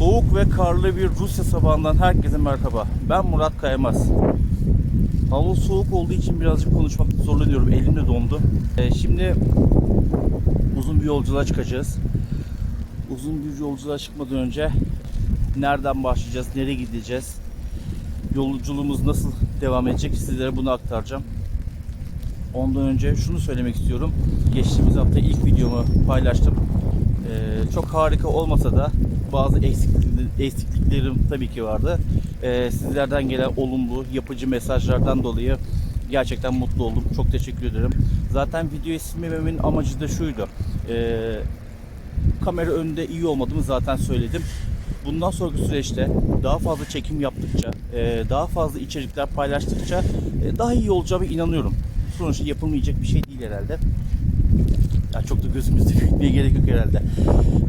Soğuk ve karlı bir Rusya sabahından herkese merhaba. Ben Murat Kaymaz. Hava soğuk olduğu için birazcık konuşmakta zorlanıyorum. Elim de dondu. Ee, şimdi uzun bir yolculuğa çıkacağız. Uzun bir yolculuğa çıkmadan önce nereden başlayacağız, nereye gideceğiz, yolculuğumuz nasıl devam edecek sizlere bunu aktaracağım. Ondan önce şunu söylemek istiyorum. Geçtiğimiz hafta ilk videomu paylaştım. Ee, çok harika olmasa da bazı eksikliklerim, tabii ki vardı. Ee, sizlerden gelen olumlu, yapıcı mesajlardan dolayı gerçekten mutlu oldum. Çok teşekkür ederim. Zaten videoyu silmememin amacı da şuydu. Ee, kamera önünde iyi olmadığımı zaten söyledim. Bundan sonraki süreçte daha fazla çekim yaptıkça, e, daha fazla içerikler paylaştıkça e, daha iyi olacağıma inanıyorum. Sonuçta yapılmayacak bir şey değil herhalde. Ya çok da gözümüzde büyütmeye gerek yok herhalde.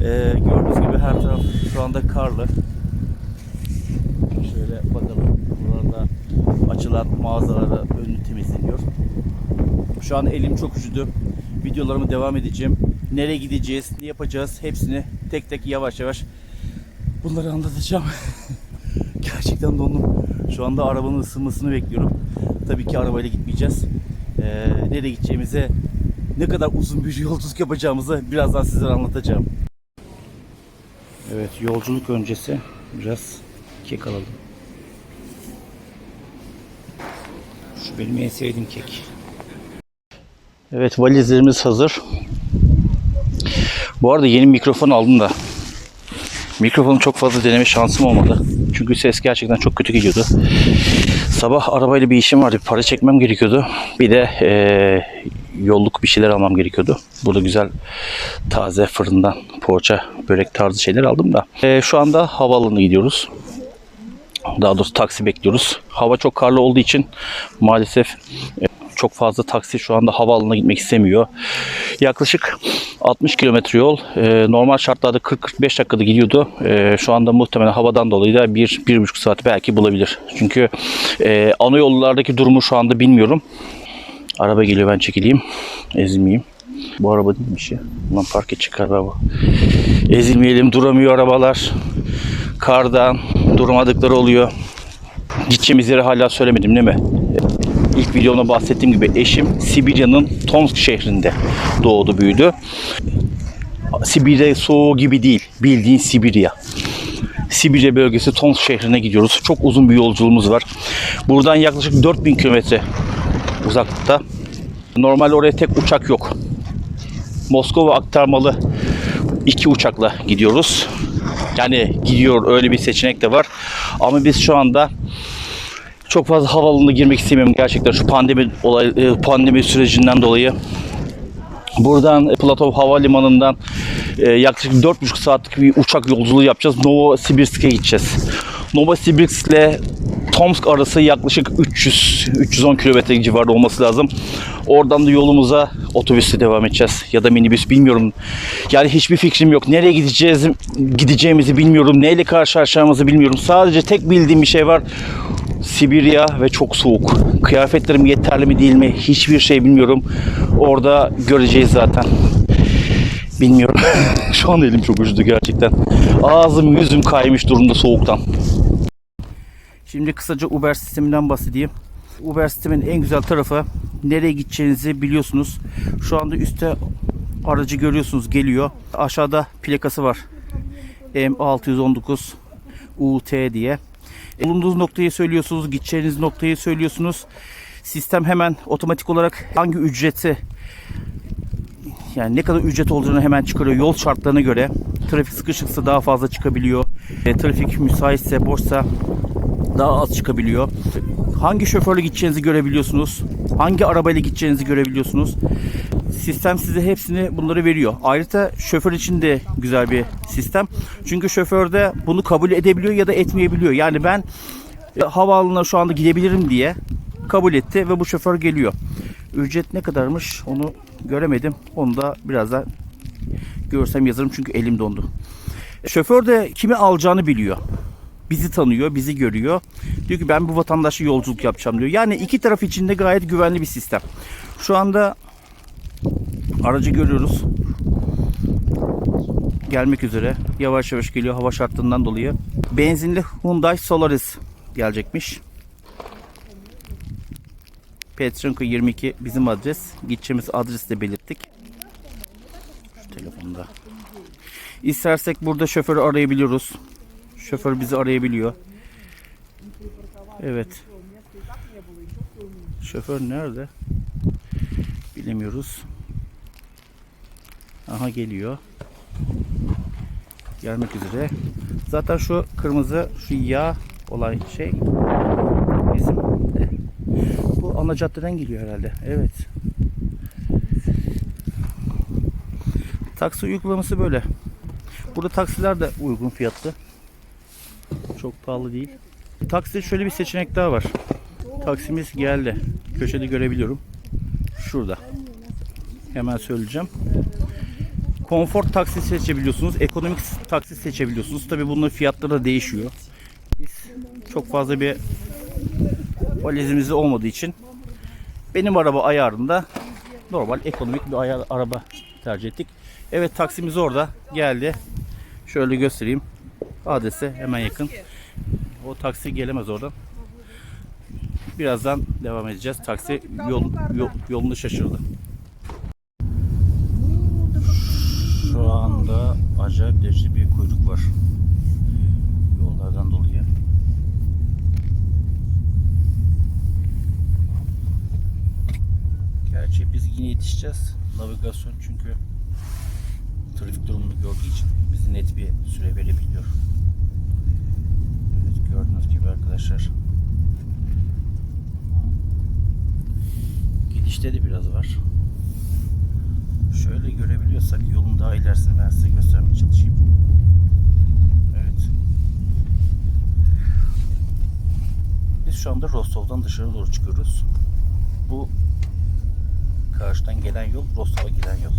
E, gördüğünüz gibi her taraf şu anda karlı. Şöyle bakalım. Burada açılan mağazalara önü temizleniyor. Şu an elim çok üşüdü. Videolarımı devam edeceğim. Nereye gideceğiz, ne yapacağız hepsini tek tek yavaş yavaş bunları anlatacağım. Gerçekten dondum. Şu anda arabanın ısınmasını bekliyorum. Tabii ki arabayla gitmeyeceğiz. Ee, nereye gideceğimize, ne kadar uzun bir yolculuk yapacağımızı birazdan sizlere anlatacağım. Evet, yolculuk öncesi biraz kek alalım. Şu benim en sevdiğim kek. Evet, valizlerimiz hazır. Bu arada yeni mikrofon aldım da Mikrofonu çok fazla deneme şansım olmadı. Çünkü ses gerçekten çok kötü gidiyordu. Sabah arabayla bir işim vardı. Para çekmem gerekiyordu. Bir de eee, yolluk bir şeyler almam gerekiyordu. Burada güzel taze fırından poğaça, börek tarzı şeyler aldım da. Eee, şu anda havaalanına gidiyoruz. Daha doğrusu taksi bekliyoruz. Hava çok karlı olduğu için maalesef e, çok fazla taksi şu anda havaalanına gitmek istemiyor. Yaklaşık 60 kilometre yol. e, normal şartlarda 40-45 dakikada gidiyordu. E, şu anda muhtemelen havadan dolayı da 1-1,5 saat belki bulabilir. Çünkü e, ana yollardaki durumu şu anda bilmiyorum. Araba geliyor ben çekileyim. Ezilmeyeyim. Bu araba değilmiş ya. Ulan park edecek galiba bu. Ezilmeyelim duramıyor arabalar. Kardan durmadıkları oluyor. Gideceğimiz yeri hala söylemedim değil mi? İlk videomda bahsettiğim gibi eşim Sibirya'nın Tomsk şehrinde doğdu büyüdü. Sibirya soğuğu gibi değil. Bildiğin Sibirya. Sibirya bölgesi Tomsk şehrine gidiyoruz. Çok uzun bir yolculuğumuz var. Buradan yaklaşık 4000 kilometre uzaklıkta. Normal oraya tek uçak yok. Moskova aktarmalı iki uçakla gidiyoruz. Yani gidiyor öyle bir seçenek de var. Ama biz şu anda çok fazla havaalanına girmek istemiyorum gerçekten şu pandemi olay e, pandemi sürecinden dolayı. Buradan e, Platov Havalimanı'ndan e, yaklaşık 4,5 saatlik bir uçak yolculuğu yapacağız. Novosibirsk'e gideceğiz. Novosibirsk ile Tomsk arası yaklaşık 300 310 kilometre civarında olması lazım. Oradan da yolumuza otobüsle devam edeceğiz ya da minibüs bilmiyorum. Yani hiçbir fikrim yok. Nereye gideceğiz gideceğimizi bilmiyorum. Neyle karşılaşacağımızı bilmiyorum. Sadece tek bildiğim bir şey var. Sibirya ve çok soğuk. Kıyafetlerim yeterli mi değil mi hiçbir şey bilmiyorum. Orada göreceğiz zaten. Bilmiyorum. Şu an elim çok üşüdü gerçekten. Ağzım yüzüm kaymış durumda soğuktan. Şimdi kısaca Uber sisteminden bahsedeyim. Uber sistemin en güzel tarafı nereye gideceğinizi biliyorsunuz. Şu anda üstte aracı görüyorsunuz geliyor. Aşağıda plakası var. M619 UT diye. Bulunduğunuz noktayı söylüyorsunuz, gideceğiniz noktayı söylüyorsunuz. Sistem hemen otomatik olarak hangi ücreti yani ne kadar ücret olacağını hemen çıkarıyor yol şartlarına göre. Trafik sıkışıksa daha fazla çıkabiliyor. E, trafik müsaitse, boşsa daha az çıkabiliyor. Hangi şoförle gideceğinizi görebiliyorsunuz. Hangi arabayla gideceğinizi görebiliyorsunuz. Sistem size hepsini bunları veriyor. Ayrıca şoför için de güzel bir sistem. Çünkü şoför de bunu kabul edebiliyor ya da etmeyebiliyor. Yani ben e, havaalanına şu anda gidebilirim diye kabul etti ve bu şoför geliyor. Ücret ne kadarmış onu göremedim. Onu da birazdan görsem yazarım çünkü elim dondu. Şoför de kimi alacağını biliyor. Bizi tanıyor, bizi görüyor. Diyor ki ben bu vatandaşla yolculuk yapacağım diyor. Yani iki taraf için de gayet güvenli bir sistem. Şu anda aracı görüyoruz. gelmek üzere. Yavaş yavaş geliyor hava şartlarından dolayı. Benzinli Hyundai Solaris gelecekmiş. Petrenko 22 bizim adres. Gideceğimiz adresi de belirttik. Şu telefonda. İstersek burada şoförü arayabiliyoruz. Şoför bizi arayabiliyor. Evet. Şoför nerede? Bilemiyoruz. Aha geliyor. Gelmek üzere. Zaten şu kırmızı şu yağ olan şey bizim de. Bu ana caddeden geliyor herhalde. Evet. Taksi uygulaması böyle. Burada taksiler de uygun fiyatlı. Çok pahalı değil. Takside şöyle bir seçenek daha var. Taksimiz geldi. Köşede görebiliyorum. Şurada. Hemen söyleyeceğim. Konfor taksi seçebiliyorsunuz. Ekonomik taksi seçebiliyorsunuz. Tabi bunların fiyatları da değişiyor. Biz çok fazla bir valizimiz olmadığı için benim araba ayarında normal ekonomik bir ayar, araba tercih ettik. Evet taksimiz orada geldi. Şöyle göstereyim. Adrese hemen yakın. O taksi gelemez oradan. Birazdan devam edeceğiz. Taksi yol, yol, yolunu şaşırdı. Acayip derecede bir kuyruk var. Yollardan dolayı. Gerçi biz yine yetişeceğiz. Navigasyon çünkü trafik durumunu gördüğü için bizi net bir süre verebiliyor. Evet gördüğünüz gibi arkadaşlar. Gidişte de biraz var. Daha ilerisini ben size göstermeye çalışayım. Evet. Biz şu anda Rostov'dan dışarı doğru çıkıyoruz. Bu karşıdan gelen yol Rostov'a giden yol.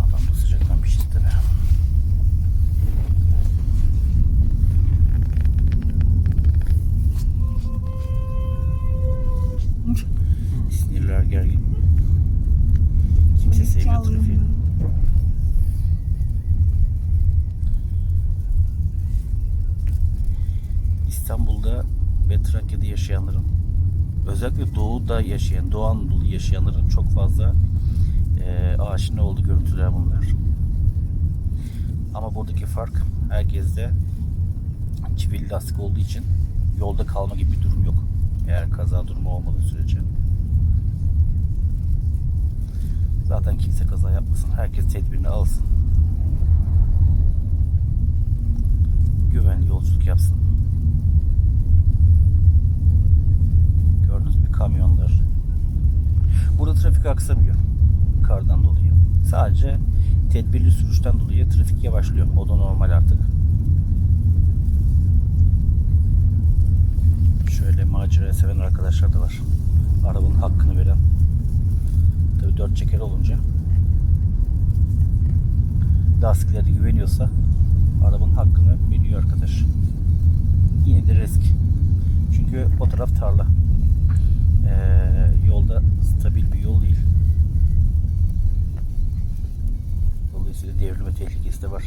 Adam da sıcaktan pişti tabii. Sinirler gergin. Kimse sevmiyor trafiği. İstanbul'da ve Trakya'da yaşayanların özellikle doğuda yaşayan, Doğu Anadolu yaşayanların çok fazla e, aşina olduğu görüntüler bunlar. Ama buradaki fark herkeste çivili lastik olduğu için yolda kalma gibi bir durum yok. Eğer kaza durumu olmadığı sürece. Zaten kimse kaza yapmasın. Herkes tedbirini alsın. Güvenli yolculuk yapsın. Gördüğünüz gibi kamyonlar. Burada trafik aksamıyor. Kardan dolayı. Sadece tedbirli sürüşten dolayı trafik yavaşlıyor. O da normal artık. Şöyle macera seven arkadaşlar da var. Arabanın hakkını veren. Tabi dört çeker olunca lastikleri güveniyorsa arabanın hakkını veriyor arkadaş. Yine de risk. Çünkü o taraf tarla. Ee, yolda stabil bir yol değil. Dolayısıyla devrilme tehlikesi de var.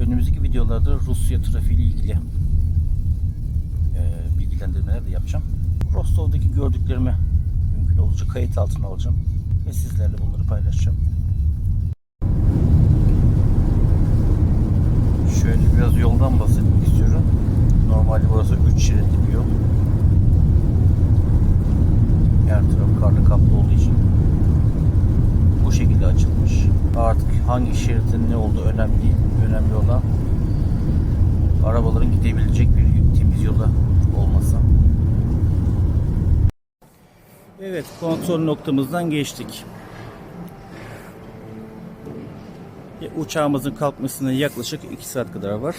Önümüzdeki videolarda Rusya trafiği ile ilgili e, bilgilendirmeler de yapacağım. Rostov'daki gördüklerimi olunca kayıt altına alacağım ve sizlerle bunları paylaşacağım. Şöyle biraz yoldan bahsetmek istiyorum. Normalde burası 3 şeritli bir yol. Her taraf karlı kaplı olduğu için bu şekilde açılmış. Artık hangi şeritin ne olduğu önemli değil. Önemli olan arabaların gidebilecek bir temiz yola olması. Evet, kontrol noktamızdan geçtik. E, Uçağımızın kalkmasına yaklaşık 2 saat kadar var.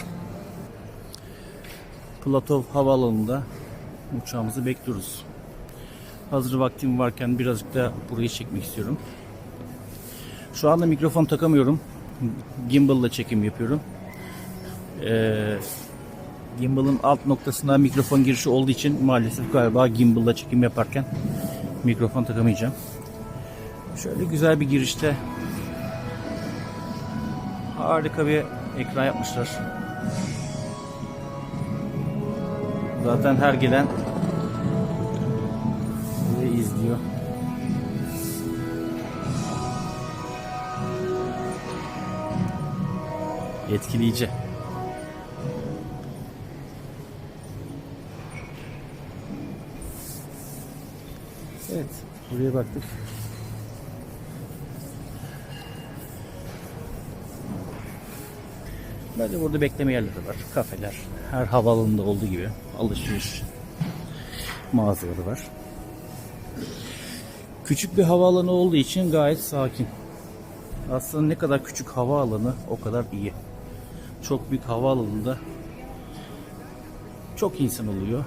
Platov Havaalanı'nda uçağımızı bekliyoruz. Hazır vaktim varken birazcık da burayı çekmek istiyorum. Şu anda mikrofon takamıyorum. Gimbal ile çekim yapıyorum. Ee, Gimbal'ın alt noktasında mikrofon girişi olduğu için maalesef galiba Gimbal'la çekim yaparken Mikrofon takamayacağım. Şöyle güzel bir girişte harika bir ekran yapmışlar. Zaten her gelen burayı izliyor. Etkileyici. Evet, buraya baktık. Böyle burada bekleme yerleri var, kafeler. Her havaalanında olduğu gibi alışveriş mağazaları var. Küçük bir havaalanı olduğu için gayet sakin. Aslında ne kadar küçük havaalanı o kadar iyi. Çok büyük havaalanında çok insan oluyor.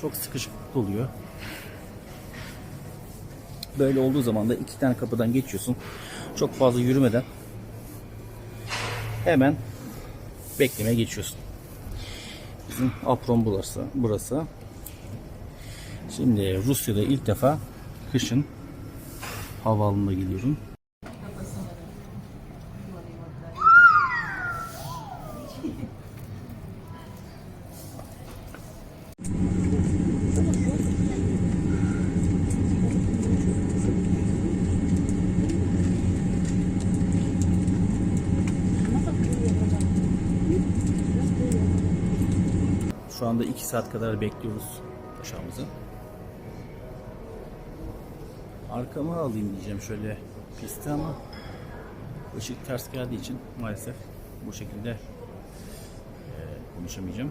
Çok sıkışıklık oluyor. Böyle olduğu zaman da iki tane kapıdan geçiyorsun. Çok fazla yürümeden hemen beklemeye geçiyorsun. Bizim apron burası. burası. Şimdi Rusya'da ilk defa kışın havaalanına gidiyorum. Şu anda 2 saat kadar bekliyoruz uçağımızı. Arkama alayım diyeceğim şöyle pisti ama ışık ters geldiği için maalesef bu şekilde e, konuşamayacağım.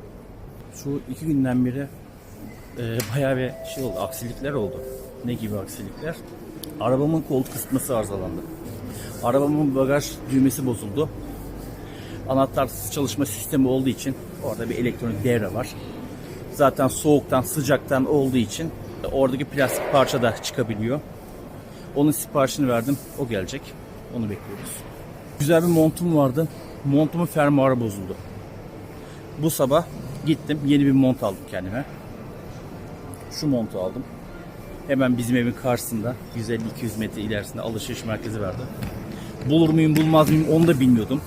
Şu iki günden beri e, bayağı bir şey oldu, aksilikler oldu. Ne gibi aksilikler? Arabamın koltuk ısıtması arızalandı. Arabamın bagaj düğmesi bozuldu. Anahtarsız çalışma sistemi olduğu için orada bir elektronik devre var. Zaten soğuktan, sıcaktan olduğu için oradaki plastik parça da çıkabiliyor. Onun siparişini verdim. O gelecek. Onu bekliyoruz. Güzel bir montum vardı. Montumun fermuarı bozuldu. Bu sabah gittim. Yeni bir mont aldım kendime. Şu montu aldım. Hemen bizim evin karşısında 150-200 metre ilerisinde alışveriş merkezi vardı. Bulur muyum bulmaz mıyım onu da bilmiyordum.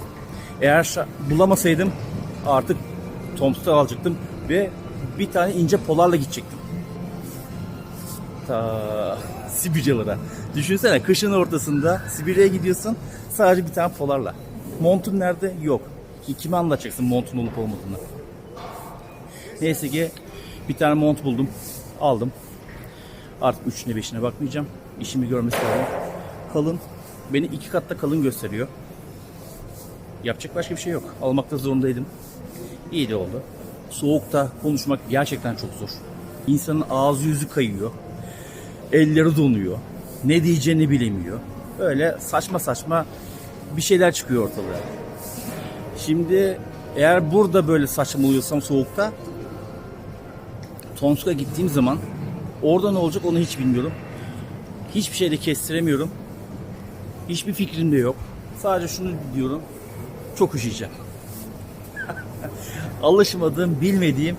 Eğer bulamasaydım artık Toms'ta alacaktım ve bir tane ince polarla gidecektim. Ta Sibiryalara. Düşünsene kışın ortasında Sibirya'ya gidiyorsun sadece bir tane polarla. Montun nerede? Yok. Kime anlatacaksın montun olup olmadığını? Neyse ki bir tane mont buldum. Aldım. Artık üçüne beşine bakmayacağım. İşimi görmesi lazım. Kalın. Beni iki katta kalın gösteriyor. Yapacak başka bir şey yok. Almakta zorundaydım. İyi de oldu. Soğukta konuşmak gerçekten çok zor. İnsanın ağzı yüzü kayıyor. Elleri donuyor. Ne diyeceğini bilemiyor. Öyle saçma saçma bir şeyler çıkıyor ortalığa. Şimdi eğer burada böyle saçmalıyorsam soğukta Tomsk'a gittiğim zaman orada ne olacak onu hiç bilmiyorum. Hiçbir şey de kestiremiyorum. Hiçbir fikrim de yok. Sadece şunu diyorum. Çok üşüyeceğim. Alışmadığım, bilmediğim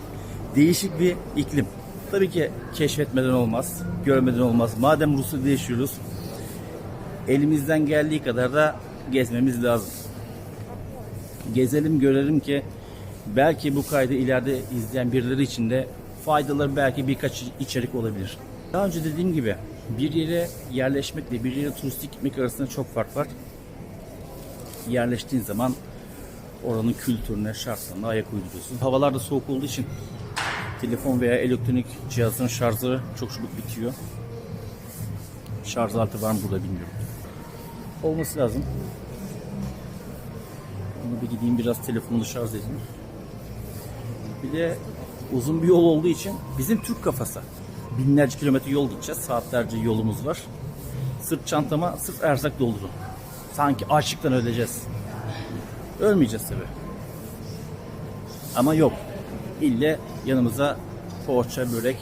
değişik bir iklim. Tabii ki keşfetmeden olmaz, görmeden olmaz. Madem Rusya'da yaşıyoruz, elimizden geldiği kadar da gezmemiz lazım. Gezelim, görelim ki belki bu kaydı ileride izleyen birileri için de faydaları belki birkaç içerik olabilir. Daha önce dediğim gibi bir yere yerleşmekle bir yere turistik gitmek arasında çok fark var. Yerleştiğin zaman oranın kültürüne, şartlarına ayak uyduruyorsun. Havalar da soğuk olduğu için telefon veya elektronik cihazın şarjı çok çabuk bitiyor. Şarj altı var mı burada bilmiyorum. Olması lazım. Onu bir gideyim biraz telefonu şarj edeyim. Bir de uzun bir yol olduğu için bizim Türk kafası. Binlerce kilometre yol gideceğiz. Saatlerce yolumuz var. Sırt çantama sırf erzak doldururum. Sanki açlıktan öleceğiz. Ölmeyeceğiz tabi. Ama yok. İlle yanımıza poğaça, börek,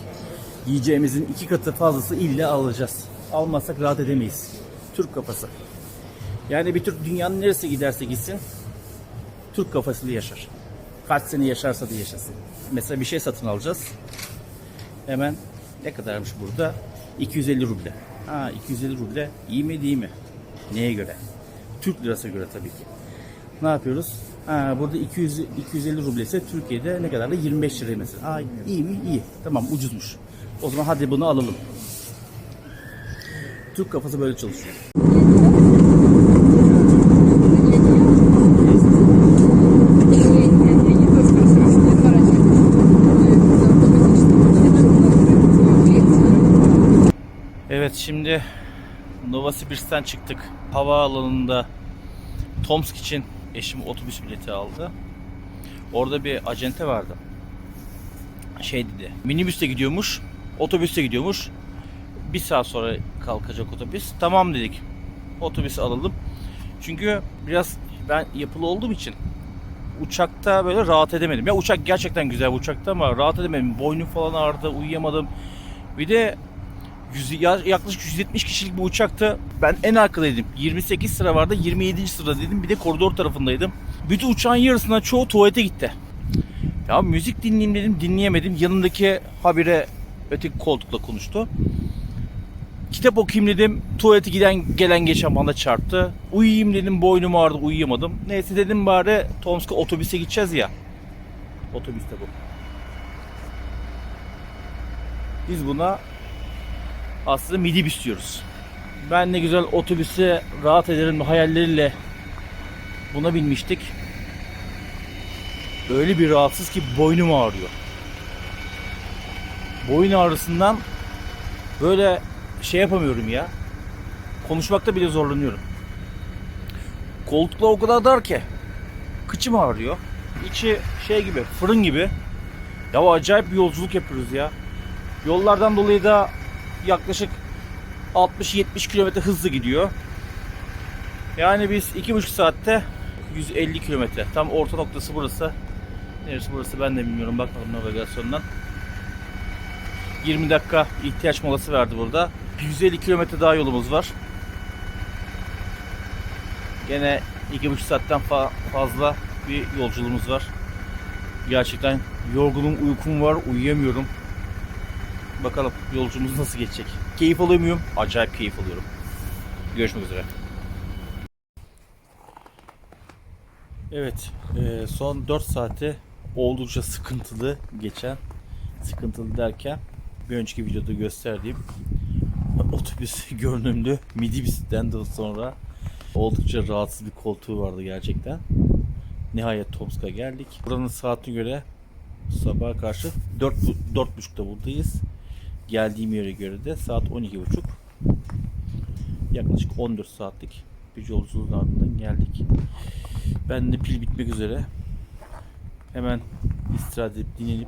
yiyeceğimizin iki katı fazlası ille alacağız. Almazsak rahat edemeyiz. Türk kafası. Yani bir Türk dünyanın neresi giderse gitsin Türk kafasıyla yaşar. Kaç sene yaşarsa da yaşasın. Mesela bir şey satın alacağız. Hemen ne kadarmış burada? 250 ruble. Ha 250 ruble iyi mi değil mi? Neye göre? Türk lirası göre tabii ki. Ne yapıyoruz? Ha, burada 200 250 ruble ise Türkiye'de ne kadar da 25 lira mesela. Aa, iyi mi? İyi. Tamam ucuzmuş. O zaman hadi bunu alalım. Türk kafası böyle çalışıyor. Evet şimdi Novosibirsk'ten çıktık. Havaalanında Tomsk için eşim otobüs bileti aldı. Orada bir acente vardı. Şey dedi. Minibüste gidiyormuş. Otobüste gidiyormuş. Bir saat sonra kalkacak otobüs. Tamam dedik. Otobüs alalım. Çünkü biraz ben yapılı olduğum için uçakta böyle rahat edemedim. Ya uçak gerçekten güzel bir uçakta ama rahat edemedim. Boynum falan ağrıdı, uyuyamadım. Bir de yüz- ya- yaklaşık 170 kişilik bir uçakta ben en arkadaydım. 28 sıra vardı, 27. sıradaydım. Bir de koridor tarafındaydım. Bütün uçağın yarısından çoğu tuvalete gitti. Ya müzik dinleyeyim dedim, dinleyemedim. Yanındaki habire öteki koltukla konuştu. Kitap okuyayım dedim. Tuvalete giden gelen geçen bana çarptı. Uyuyayım dedim. Boynum ağrıdı. Uyuyamadım. Neyse dedim bari Tomsk'a otobüse gideceğiz ya. Otobüste bu. Biz buna aslında midibüs diyoruz. Ben ne güzel otobüse rahat ederim hayalleriyle buna binmiştik. Öyle bir rahatsız ki boynum ağrıyor. Boyun ağrısından böyle şey yapamıyorum ya. Konuşmakta bile zorlanıyorum. Koltuklar o kadar dar ki. Kıçım ağrıyor. İçi şey gibi, fırın gibi. Ya acayip bir yolculuk yapıyoruz ya. Yollardan dolayı da yaklaşık 60-70 kilometre hızlı gidiyor. Yani biz 2,5 saatte 150 kilometre. Tam orta noktası burası. Neresi burası ben de bilmiyorum. Bakmadım navigasyondan. 20 dakika ihtiyaç molası verdi burada. 150 kilometre daha yolumuz var. Gene 2,5 saatten fa- fazla bir yolculuğumuz var. Gerçekten yorgunum, uykum var, uyuyamıyorum. Bakalım yolculuğumuz nasıl geçecek. Keyif alıyor muyum? Acayip keyif alıyorum. Görüşmek üzere. Evet, e, son 4 saati oldukça sıkıntılı geçen. Sıkıntılı derken bir önceki videoda gösterdiğim otobüs görünümlü midibüsten de sonra oldukça rahatsız bir koltuğu vardı gerçekten. Nihayet Tomsk'a geldik. Buranın saatine göre sabaha karşı 4 4.30'da buradayız. Geldiğim yere göre de saat 12.30. Yaklaşık 14 saatlik bir yolculuğun ardından geldik. Ben de pil bitmek üzere. Hemen istirahat edip dinlenip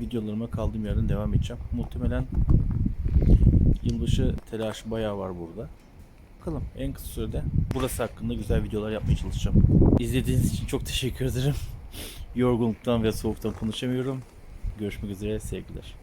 videolarıma kaldığım yerden devam edeceğim. Muhtemelen yılbaşı telaşı bayağı var burada. Bakalım en kısa sürede burası hakkında güzel videolar yapmaya çalışacağım. İzlediğiniz için çok teşekkür ederim. Yorgunluktan ve soğuktan konuşamıyorum. Görüşmek üzere sevgiler.